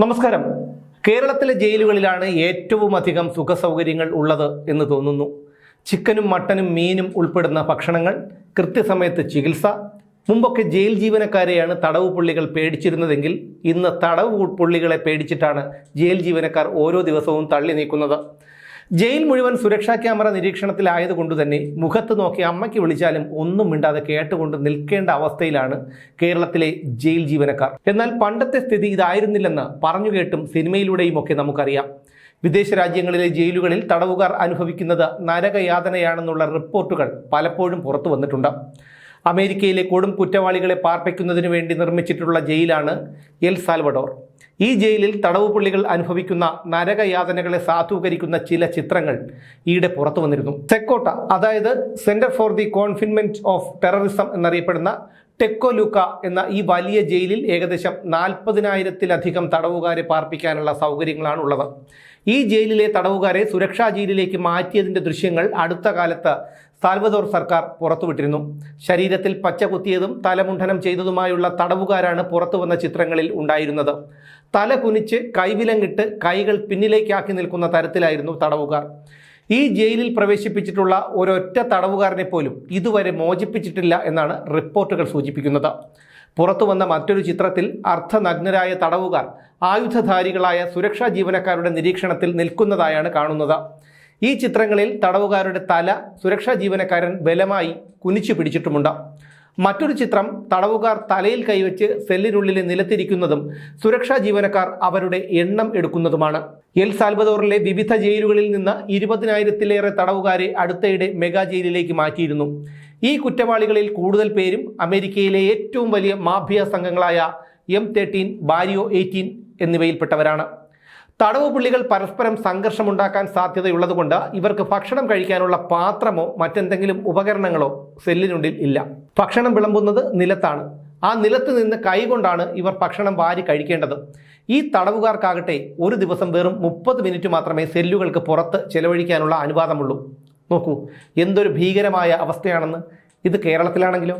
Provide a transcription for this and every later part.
നമസ്കാരം. കേരളത്തിലെ ജയിലുകളിലാണ് ഏറ്റവും അധികം സുഖസൗകര്യങ്ങൾ ഉള്ളത് എന്ന് തോന്നുന്നു. ചിക്കനും മട്ടനും മീനും ഉൾപ്പെടുന്ന ഭക്ഷണങ്ങൾ കൃത്യസമയത്ത് ചികിത്സ മുമ്പൊക്കെ ജയിൽ ജീവനക്കാരെയാണ് തടവ് പുള്ളികൾ പേടിച്ചിരുന്നതെങ്കിൽ ഇന്ന് തടവ് പുള്ളികളെ പേടിച്ചിട്ടാണ് ജയിൽ ജീവനക്കാർ ഓരോ ദിവസവും തള്ളി നീക്കുന്നത്. ജയിൽ മുഴുവൻ സുരക്ഷാ ക്യാമറ നിരീക്ഷണത്തിലായതുകൊണ്ട് തന്നെ മുഖത്ത് നോക്കി അമ്മയ്ക്ക് വിളിച്ചാലും ഒന്നും മിണ്ടാതെ കേട്ടുകൊണ്ട് നിൽക്കേണ്ട അവസ്ഥയിലാണ് കേരളത്തിലെ ജയിൽ ജീവനക്കാർ. എന്നാൽ പണ്ടത്തെ സ്ഥിതി ഇതായിരുന്നില്ലെന്ന് പറഞ്ഞു കേട്ടും സിനിമയിലൂടെയും ഒക്കെ നമുക്കറിയാം. വിദേശ രാജ്യങ്ങളിലെ ജയിലുകളിൽ തടവുകാർ അനുഭവിക്കുന്നത് നരകയാതനയാണെന്നുള്ള റിപ്പോർട്ടുകൾ പലപ്പോഴും പുറത്തു വന്നിട്ടുണ്ട്. അമേരിക്കയിലെ കൊടും കുറ്റവാളികളെ പാർപ്പിക്കുന്നതിനു വേണ്ടി നിർമ്മിച്ചിട്ടുള്ള ജയിലാണ് എൽ സാൽവഡോർ. ഈ ജയിലിൽ തടവ് പുള്ളികൾ അനുഭവിക്കുന്ന നരകയാതനകളെ സാധൂകരിക്കുന്ന ചില ചിത്രങ്ങൾ ഈയിടെ പുറത്തു വന്നിരുന്നു. തെക്കോട്ട അതായത് centre for the confinement of terrorism എന്നറിയപ്പെടുന്ന ടെക്കോലൂക്ക എന്ന ഈ വലിയ ജയിലിൽ ഏകദേശം നാൽപ്പതിനായിരത്തിലധികം തടവുകാരെ പാർപ്പിക്കാനുള്ള സൗകര്യങ്ങളാണ് ഉള്ളത് ഈ ജയിലിലെ തടവുകാരെ സുരക്ഷാ ജയിലിലേക്ക് മാറ്റിയതിന്റെ ദൃശ്യങ്ങൾ അടുത്ത കാലത്ത് സാൽവദോർ സർക്കാർ പുറത്തുവിട്ടിരുന്നു. ശരീരത്തിൽ പച്ച കുത്തിയതും തലമുണ്ഠനം ചെയ്തതുമായുള്ള തടവുകാരാണ് പുറത്തു വന്ന ചിത്രങ്ങളിൽ ഉണ്ടായിരുന്നത്. തല കുനിച്ച് കൈവിലങ്ങിട്ട് കൈകൾ പിന്നിലേക്കാക്കി നിൽക്കുന്ന തരത്തിലായിരുന്നു തടവുകാർ. ഈ ജയിലിൽ പ്രവേശിപ്പിച്ചിട്ടുള്ള ഒരൊറ്റ തടവുകാരനെ പോലും ഇതുവരെ മോചിപ്പിച്ചിട്ടില്ല എന്നാണ് റിപ്പോർട്ടുകൾ സൂചിപ്പിക്കുന്നത്. പുറത്തു വന്ന മറ്റൊരു ചിത്രത്തിൽ അർദ്ധനഗ്നരായ തടവുകാർ ആയുധധാരികളായ സുരക്ഷാ ജീവനക്കാരുടെ നിരീക്ഷണത്തിൽ നിൽക്കുന്നതായാണ് കാണുന്നത്. ഈ ചിത്രങ്ങളിൽ തടവുകാരുടെ തല സുരക്ഷാ ജീവനക്കാരൻ ബലമായി കുനിച്ചു പിടിച്ചിട്ടുമുണ്ട്. മറ്റൊരു ചിത്രം തടവുകാർ തലയിൽ കൈവച്ച് സെല്ലിനുള്ളിൽ നിലത്തിരിക്കുന്നതും സുരക്ഷാ ജീവനക്കാർ അവരുടെ എണ്ണം എടുക്കുന്നതുമാണ്. എൽ സാൽവദോറിലെ വിവിധ ജയിലുകളിൽ നിന്ന് ഇരുപതിനായിരത്തിലേറെ തടവുകാരെ അടുത്തയിടെ മെഗാ ജയിലിലേക്ക് മാറ്റിയിരുന്നു. ഈ കുറ്റവാളികളിൽ കൂടുതൽ പേരും അമേരിക്കയിലെ ഏറ്റവും വലിയ മാഫിയ സംഘങ്ങളായ എം തേർട്ടീൻ ബാരിയോ എയ്റ്റീൻ എന്നിവയിൽപ്പെട്ടവരാണ്. തടവ് പുള്ളികൾ പരസ്പരം സംഘർഷമുണ്ടാക്കാൻ സാധ്യതയുള്ളതുകൊണ്ട് ഇവർക്ക് ഭക്ഷണം കഴിക്കാനുള്ള പാത്രമോ മറ്റെന്തെങ്കിലും ഉപകരണങ്ങളോ സെല്ലിനുള്ളിൽ ഇല്ല. ഭക്ഷണം വിളമ്പുന്നത് നിലത്താണ്. ആ നിലത്ത് നിന്ന് കൈകൊണ്ടാണ് ഇവർ ഭക്ഷണം വാരി കഴിക്കേണ്ടത്. ഈ തടവുകാർക്കാകട്ടെ ഒരു ദിവസം വെറും മുപ്പത് മിനിറ്റ് മാത്രമേ സെല്ലുകൾക്ക് പുറത്ത് ചെലവഴിക്കാനുള്ള അനുവാദമുള്ളൂ. നോക്കൂ എന്തൊരു ഭീകരമായ അവസ്ഥയാണെന്ന്. ഇത് കേരളത്തിലാണെങ്കിലോ?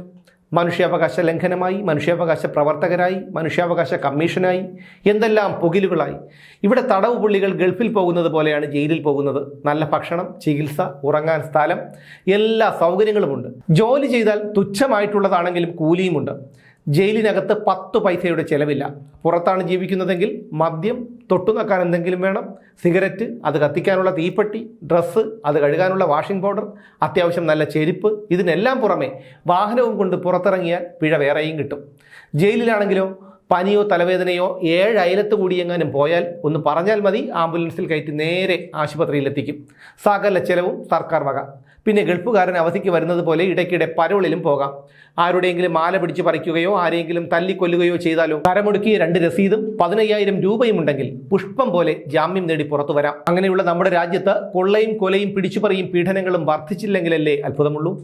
മനുഷ്യാവകാശ ലംഘനമായി മനുഷ്യാവകാശ പ്രവർത്തകരായി മനുഷ്യാവകാശ കമ്മീഷനായി എന്തെല്ലാം പുകിലുകളായി. ഇവിടെ തടവ് പുള്ളികൾ ഗൾഫിൽ പോകുന്നത് പോലെയാണ് ജയിലിൽ പോകുന്നത്. നല്ല ഭക്ഷണം ചികിത്സ ഉറങ്ങാൻ സ്ഥലം എല്ലാ സൗകര്യങ്ങളുമുണ്ട്. ജോലി ചെയ്താൽ തുച്ഛമായിട്ടുള്ളതാണെങ്കിലും കൂലിയുമുണ്ട്. ജയിലിനകത്ത് പത്ത് പൈസയുടെ ചിലവില്ല. പുറത്താണ് ജീവിക്കുന്നതെങ്കിൽ മദ്യം തൊട്ടുനക്കാൻ എന്തെങ്കിലും വേണം? സിഗരറ്റ് അത് കത്തിക്കാനുള്ള തീപ്പെട്ടി ഡ്രസ്സ് അത് കഴുകാനുള്ള വാഷിംഗ് പൗഡർ അത്യാവശ്യം നല്ല ചെരുപ്പ് ഇതിനെല്ലാം പുറമെ വാഹനവും കൊണ്ട് പുറത്തിറങ്ങിയാൽ പിഴ വേറെയും കിട്ടും. ജയിലിലാണെങ്കിലോ പനിയോ തലവേദനയോ ഏഴ് അയലത്ത് കൂടിയെങ്ങാനും പോയാൽ ഒന്ന് പറഞ്ഞാൽ മതി. ആംബുലൻസിൽ കയറ്റി നേരെ ആശുപത്രിയിലെത്തിക്കും സകല ചെലവും സർക്കാർ വക. പിന്നെ ഗൾഫുകാരൻ അവധിക്ക് വരുന്നത് പോലെ ഇടയ്ക്കിടെ പരോളിലും പോകാം. ആരുടെയെങ്കിലും മാല പിടിച്ച് പറിക്കുകയോ ആരെങ്കിലും തല്ലിക്കൊല്ലുകയോ ചെയ്താലോ കരമൊടുക്കിയ രണ്ട് രസീതും പതിനയ്യായിരം രൂപയും ഉണ്ടെങ്കിൽ പുഷ്പം പോലെ ജാമ്യം നേടി പുറത്തു വരാം. അങ്ങനെയുള്ള നമ്മുടെ രാജ്യത്ത് കൊള്ളയും കൊലയും പിടിച്ചുപറിയും പീഡനങ്ങളും വർദ്ധിച്ചില്ലെങ്കിലല്ലേ അത്ഭുതമുള്ളൂ?